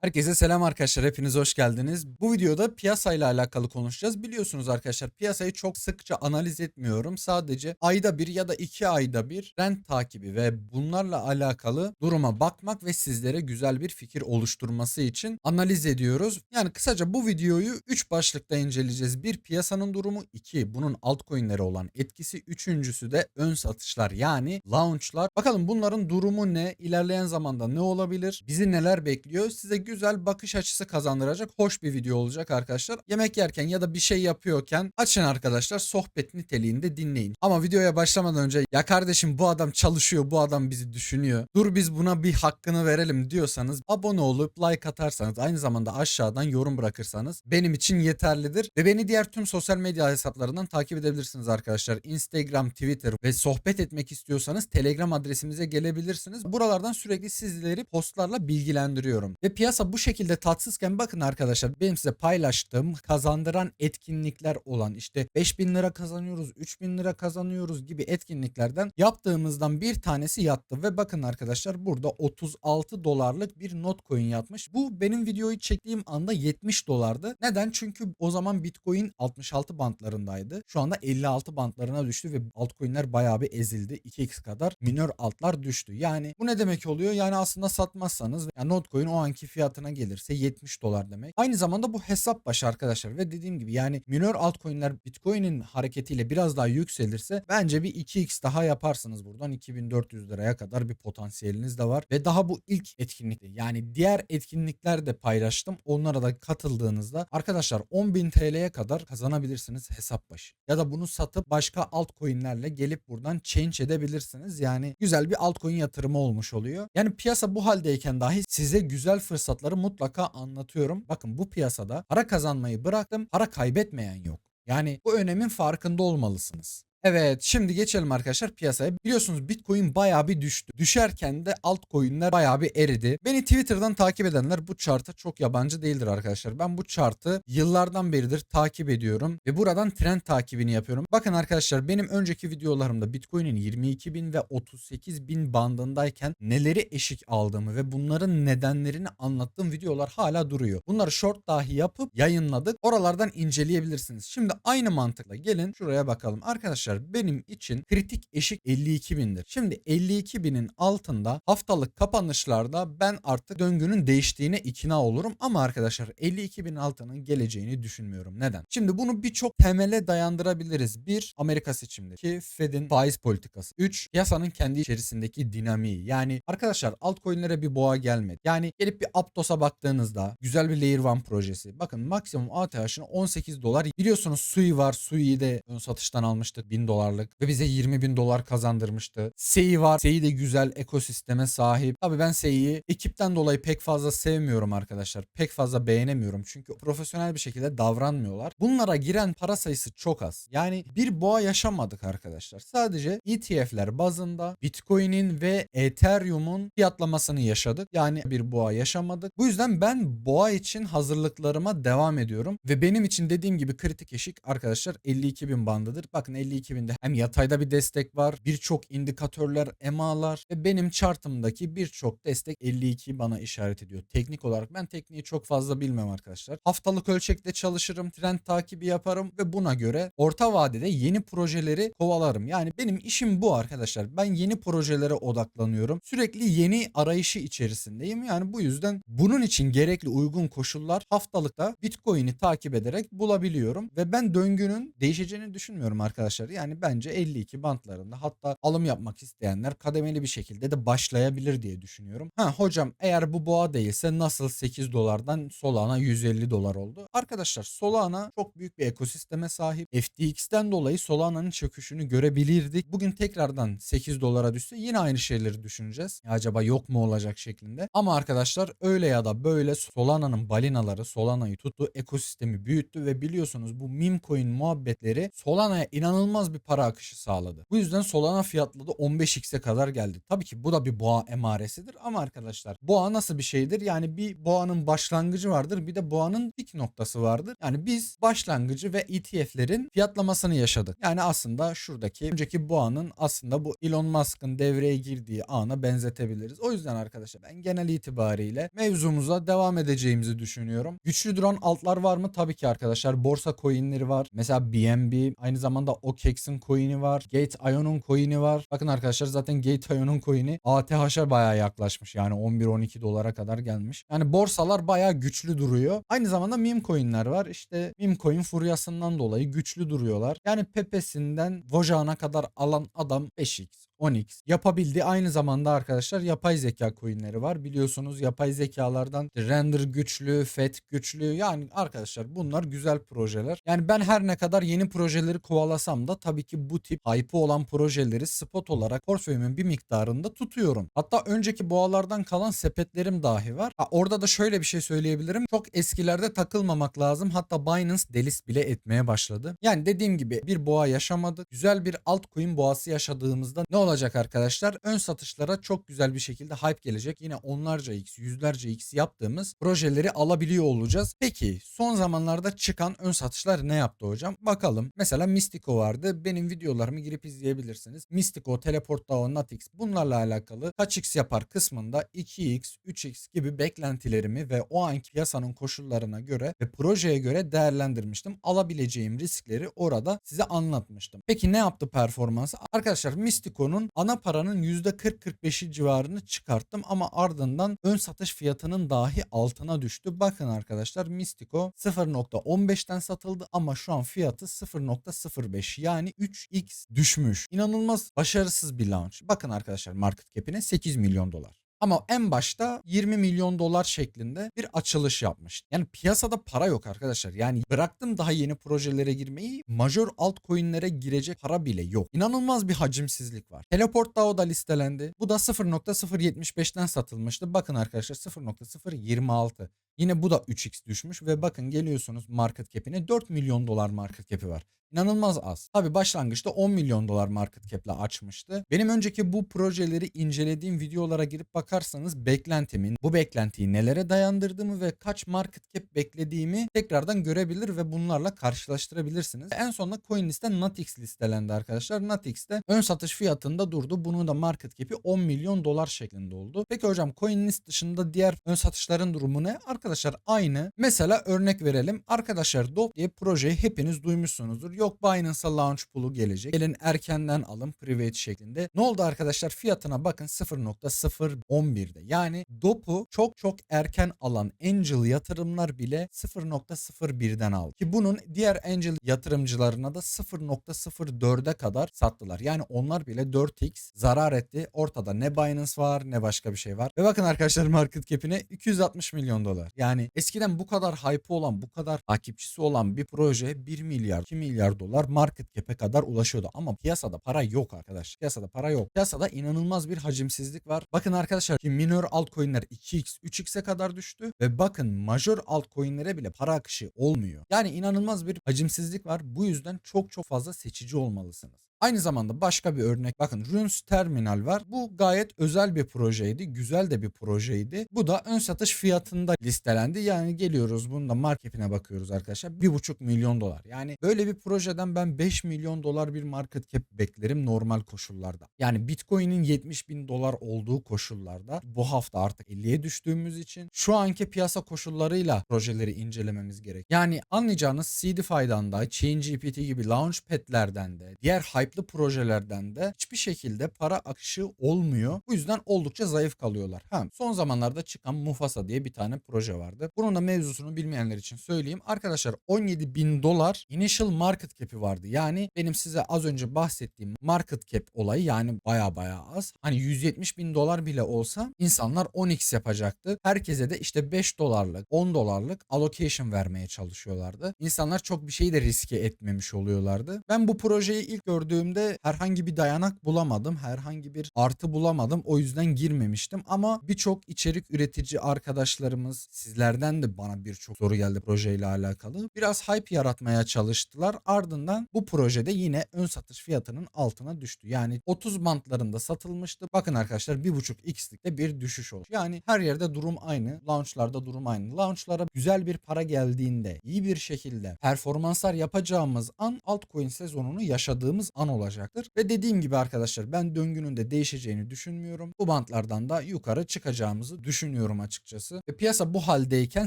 Herkese selam arkadaşlar. Hepiniz hoş geldiniz. Bu videoda piyasayla alakalı konuşacağız. Biliyorsunuz arkadaşlar piyasayı çok sıkça analiz etmiyorum. Sadece ayda bir ya da iki ayda bir trend takibi ve bunlarla alakalı duruma bakmak ve sizlere güzel bir fikir oluşturması için analiz ediyoruz. Yani kısaca bu videoyu 3 başlıkta inceleyeceğiz. Bir piyasanın durumu, iki bunun altcoin'lere olan etkisi, üçüncüsü de ön satışlar yani launch'lar. Bakalım bunların durumu ne? İlerleyen zamanda ne olabilir? Bizi neler bekliyor? Size güzel bakış açısı kazandıracak hoş bir video olacak arkadaşlar. Yemek yerken ya da bir şey yapıyorken açın arkadaşlar sohbet niteliğinde dinleyin. Ama videoya başlamadan önce ya kardeşim bu adam çalışıyor bu adam bizi düşünüyor. Dur biz buna bir hakkını verelim diyorsanız abone olup like atarsanız aynı zamanda aşağıdan yorum bırakırsanız benim için yeterlidir. Ve beni diğer tüm sosyal medya hesaplarından takip edebilirsiniz arkadaşlar. Instagram, Twitter ve sohbet etmek istiyorsanız Telegram adresimize gelebilirsiniz. Buralardan sürekli sizleri postlarla bilgilendiriyorum. Ve piyasa bu şekilde tatsızken bakın arkadaşlar benim size paylaştığım kazandıran etkinlikler olan işte 5000 lira kazanıyoruz, 3000 lira kazanıyoruz gibi etkinliklerden yaptığımızdan bir tanesi yattı ve bakın arkadaşlar burada 36 dolarlık bir notcoin yatmış. Bu benim videoyu çektiğim anda 70 dolardı. Neden? Çünkü o zaman Bitcoin 66 bantlarındaydı. Şu anda 56 bantlarına düştü ve altcoin'ler bayağı bir ezildi. 2x kadar minor altlar düştü. Yani bu ne demek oluyor? Yani aslında satmazsanız yani Notcoin o anki fiyatına gelirse 70 dolar demek. Aynı zamanda bu hesap başı arkadaşlar ve dediğim gibi yani minor altcoin'ler Bitcoin'in hareketiyle biraz daha yükselirse bence bir 2x daha yaparsınız buradan 2400 liraya kadar bir potansiyeliniz de var ve daha bu ilk etkinlikte yani diğer etkinlikler de paylaştım. Onlara da katıldığınızda arkadaşlar 10.000 TL'ye kadar kazanabilirsiniz hesap başı. Ya da bunu satıp başka altcoin'lerle gelip buradan change edebilirsiniz. Yani güzel bir altcoin yatırımı olmuş oluyor. Yani piyasa bu haldeyken dahi size güzel fırsatları mutlaka anlatıyorum. Bakın bu piyasada para kazanmayı bıraktım. Para kaybetmeyen yok. Yani bu önemin farkında olmalısınız. Evet şimdi geçelim arkadaşlar piyasaya. Biliyorsunuz Bitcoin bayağı bir düştü. Düşerken de altcoin'ler bayağı bir eridi. Beni Twitter'dan takip edenler bu chart'a çok yabancı değildir arkadaşlar. Ben bu chart'ı yıllardan beridir takip ediyorum ve buradan trend takibini yapıyorum. Bakın arkadaşlar benim önceki videolarımda Bitcoin'in 22 bin ve 38 bin bandındayken neleri eşik aldığımı ve bunların nedenlerini anlattığım videolar hala duruyor. Bunları short dahi yapıp yayınladık. Oralardan inceleyebilirsiniz. Şimdi aynı mantıkla gelin şuraya bakalım. Arkadaşlar benim için kritik eşik 52 bindir. Şimdi 52 binin altında haftalık kapanışlarda ben artık döngünün değiştiğine ikna olurum. Ama arkadaşlar 52 bin altının geleceğini düşünmüyorum. Neden? Şimdi bunu birçok temele dayandırabiliriz. Bir Amerika seçimleri. 2 Fed'in faiz politikası. 3 piyasanın kendi içerisindeki dinamiği. Yani arkadaşlar altcoin'lere bir boğa gelmedi. Yani gelip bir Aptos'a baktığınızda güzel bir Layer 1 projesi. Bakın maksimum ATH'ını 18 dolar. Biliyorsunuz Sui var. Sui'yi de ön satıştan almıştık 1000 dolarlık ve bize 20 bin dolar kazandırmıştı. Sei var. Sei de güzel ekosisteme sahip. Tabii ben Sei'yi ekipten dolayı pek fazla sevmiyorum arkadaşlar. Pek fazla beğenemiyorum. Çünkü profesyonel bir şekilde davranmıyorlar. Bunlara giren para sayısı çok az. Yani bir boğa yaşamadık arkadaşlar. Sadece ETF'ler bazında Bitcoin'in ve Ethereum'un fiyatlamasını yaşadık. Yani bir boğa yaşamadık. Bu yüzden ben boğa için hazırlıklarıma devam ediyorum. Ve benim için dediğim gibi kritik eşik arkadaşlar 52 bin bandıdır. Bakın 52 binde hem yatayda bir destek var. Birçok indikatörler, EMA'lar ve benim chartımdaki birçok destek 52 bana işaret ediyor. Teknik olarak ben tekniği çok fazla bilmem arkadaşlar. Haftalık ölçekte çalışırım, trend takibi yaparım ve buna göre orta vadede yeni projeleri kovalarım. Yani benim işim bu arkadaşlar. Ben yeni projelere odaklanıyorum. Sürekli yeni arayışı içerisindeyim. Yani bu yüzden bunun için gerekli uygun koşullar haftalıkta Bitcoin'i takip ederek bulabiliyorum ve ben döngünün değişeceğini düşünmüyorum arkadaşlar. Yani bence 52 bantlarında hatta alım yapmak isteyenler kademeli bir şekilde de başlayabilir diye düşünüyorum. Ha hocam eğer bu boğa değilse nasıl 8 dolardan Solana 150 dolar oldu? Arkadaşlar Solana çok büyük bir ekosisteme sahip. FTX'ten dolayı Solana'nın çöküşünü görebilirdik. Bugün tekrardan 8 dolara düşse yine aynı şeyleri düşüneceğiz. Ya acaba yok mu olacak şeklinde. Ama arkadaşlar öyle ya da böyle Solana'nın balinaları Solana'yı tuttu, ekosistemi büyüttü ve biliyorsunuz bu meme coin muhabbetleri Solana'ya inanılmaz inanılmaz bir para akışı sağladı. Bu yüzden Solana fiyatladı 15x'e kadar geldi. Tabii ki bu da bir boğa emaresidir ama arkadaşlar boğa nasıl bir şeydir? Yani bir boğanın başlangıcı vardır bir de boğanın pik noktası vardır. Yani biz başlangıcı ve ETF'lerin fiyatlamasını yaşadık. Yani aslında şuradaki önceki boğanın aslında bu Elon Musk'ın devreye girdiği ana benzetebiliriz. O yüzden arkadaşlar ben genel itibariyle mevzumuza devam edeceğimizi düşünüyorum. Güçlü duran altlar var mı? Tabii ki arkadaşlar. Borsa coinleri var. Mesela BNB aynı zamanda OKEX'in coin'i var. Gate Ion'un coin'i var. Bakın arkadaşlar zaten Gate Ion'un coin'i ATH'a bayağı yaklaşmış. Yani 11-12 dolara kadar gelmiş. Yani borsalar bayağı güçlü duruyor. Aynı zamanda meme coin'ler var. İşte meme coin furyasından dolayı güçlü duruyorlar. Yani Pepe'sinden Voja'na kadar alan adam 5x, 10x yapabildiği aynı zamanda arkadaşlar yapay zeka coinleri var. Biliyorsunuz yapay zekalardan render güçlü, FET güçlü yani arkadaşlar bunlar güzel projeler. Yani ben her ne kadar yeni projeleri kovalasam da tabii ki bu tip hype'ı olan projeleri spot olarak portföyümün bir miktarında tutuyorum. Hatta önceki boğalardan kalan sepetlerim dahi var. Ha, orada da şöyle bir şey söyleyebilirim. Çok eskilerde takılmamak lazım. Hatta Binance delist bile etmeye başladı. Yani dediğim gibi bir boğa yaşamadık. Güzel bir altcoin boğası yaşadığımızda ne olacak arkadaşlar? Ön satışlara çok güzel bir şekilde hype gelecek. Yine onlarca x, yüzlerce x yaptığımız projeleri alabiliyor olacağız. Peki son zamanlarda çıkan ön satışlar ne yaptı hocam? Bakalım. Mesela Mystico vardı. Benim videolarımı girip izleyebilirsiniz. Mystico, Teleport DAO, Natix bunlarla alakalı kaç x yapar kısmında 2x, 3x gibi beklentilerimi ve o anki piyasanın koşullarına göre ve projeye göre değerlendirmiştim. Alabileceğim riskleri orada size anlatmıştım. Peki ne yaptı performansı? Arkadaşlar Mystico'nun ana paranın %40-45'i civarını çıkarttım ama ardından ön satış fiyatının dahi altına düştü. Bakın arkadaşlar Mystico 0.15'ten satıldı ama şu an fiyatı 0.05 yani 3x düşmüş. İnanılmaz başarısız bir launch. Bakın arkadaşlar market cap'ine 8 milyon dolar. Ama en başta 20 milyon dolar şeklinde bir açılış yapmış. Yani piyasada para yok arkadaşlar. Yani bıraktım daha yeni projelere girmeyi. Major altcoin'lere girecek para bile yok. İnanılmaz bir hacimsizlik var. Teleport DAO da listelendi. Bu da 0.075'ten satılmıştı. Bakın arkadaşlar 0.026. Yine bu da 3x düşmüş ve bakın geliyorsunuz market cap'ine 4 milyon dolar market cap'i var. İnanılmaz az. Tabi başlangıçta 10 milyon dolar market cap'le açmıştı. Benim önceki bu projeleri incelediğim videolara girip bakarsanız beklentimin, bu beklentiyi nelere dayandırdığımı ve kaç market cap beklediğimi tekrardan görebilir ve bunlarla karşılaştırabilirsiniz. En sonunda CoinList'te Natix listelendi arkadaşlar. Natix'te ön satış fiyatında durdu. Bunun da market cap'i 10 milyon dolar şeklinde oldu. Peki hocam CoinList dışında diğer ön satışların durumu ne? Arkadaşlar aynı. Mesela örnek verelim. Arkadaşlar Dop diye projeyi hepiniz duymuşsunuzdur. Yok Binance'a launch pool'u gelecek. Gelin erkenden alın private şeklinde. Ne oldu arkadaşlar? Fiyatına bakın 0.011'de. Yani Dop'u çok çok erken alan angel yatırımlar bile 0.01'den aldı. Ki bunun diğer angel yatırımcılarına da 0.04'e kadar sattılar. Yani onlar bile 4x zarar etti. Ortada ne Binance var ne başka bir şey var. Ve bakın arkadaşlar market cap'ine 260 milyon dolar. Yani eskiden bu kadar hype olan, bu kadar takipçisi olan bir proje 1 milyar, 2 milyar dolar market cap'e kadar ulaşıyordu. Ama piyasada para yok arkadaş. Piyasada para yok. Piyasada inanılmaz bir hacimsizlik var. Bakın arkadaşlar ki minor altcoin'ler 2x, 3x'e kadar düştü ve bakın major altcoin'lere bile para akışı olmuyor. Yani inanılmaz bir hacimsizlik var. Bu yüzden çok çok fazla seçici olmalısınız. Aynı zamanda başka bir örnek bakın Runes Terminal var. Bu gayet özel bir projeydi. Güzel de bir projeydi. Bu da ön satış fiyatında listelendi. Yani geliyoruz bunda marketine bakıyoruz arkadaşlar. 1,5 milyon dolar. Yani böyle bir projeden ben 5 milyon dolar bir market cap beklerim normal koşullarda. Yani Bitcoin'in 70 bin dolar olduğu koşullarda bu hafta artık 50'ye düştüğümüz için şu anki piyasa koşullarıyla projeleri incelememiz gerek. Yani anlayacağınız CDFI'dan da ChainGPT gibi launchpad'lerden de diğer hype hype'lı projelerden de hiçbir şekilde para akışı olmuyor. Bu yüzden oldukça zayıf kalıyorlar. Ha, son zamanlarda çıkan Mufasa diye bir tane proje vardı. Bunun da mevzusunu bilmeyenler için söyleyeyim. Arkadaşlar 17 bin dolar initial market cap'i vardı. Yani benim size az önce bahsettiğim market cap olayı yani baya baya az. Hani 170 bin dolar bile olsa insanlar 10x yapacaktı. Herkese de işte 5 dolarlık 10 dolarlık allocation vermeye çalışıyorlardı. İnsanlar çok bir şeyi de riske etmemiş oluyorlardı. Ben bu projeyi ilk gördüğüm gördüğümde herhangi bir dayanak bulamadım. Herhangi bir artı bulamadım. O yüzden girmemiştim. Ama birçok içerik üretici arkadaşlarımız sizlerden de bana birçok soru geldi projeyle alakalı. Biraz hype yaratmaya çalıştılar. Ardından bu projede yine ön satış fiyatının altına düştü. Yani 30 bantlarında satılmıştı. Bakın arkadaşlar 1.5x'likte bir düşüş oldu. Yani her yerde durum aynı. Launchlarda durum aynı. Launchlara güzel bir para geldiğinde iyi bir şekilde performanslar yapacağımız an altcoin sezonunu yaşadığımız an olacaktır. Ve dediğim gibi arkadaşlar ben döngünün de değişeceğini düşünmüyorum. Bu bantlardan da yukarı çıkacağımızı düşünüyorum açıkçası. Ve piyasa bu haldeyken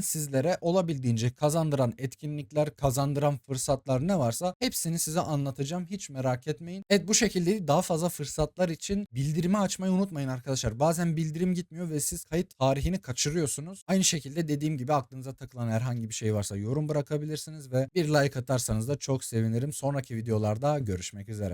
sizlere olabildiğince kazandıran etkinlikler, kazandıran fırsatlar ne varsa hepsini size anlatacağım. Hiç merak etmeyin. Evet bu şekilde daha fazla fırsatlar için bildirimi açmayı unutmayın arkadaşlar. Bazen bildirim gitmiyor ve siz kayıt tarihini kaçırıyorsunuz. Aynı şekilde dediğim gibi aklınıza takılan herhangi bir şey varsa yorum bırakabilirsiniz ve bir like atarsanız da çok sevinirim. Sonraki videolarda görüşmek üzere.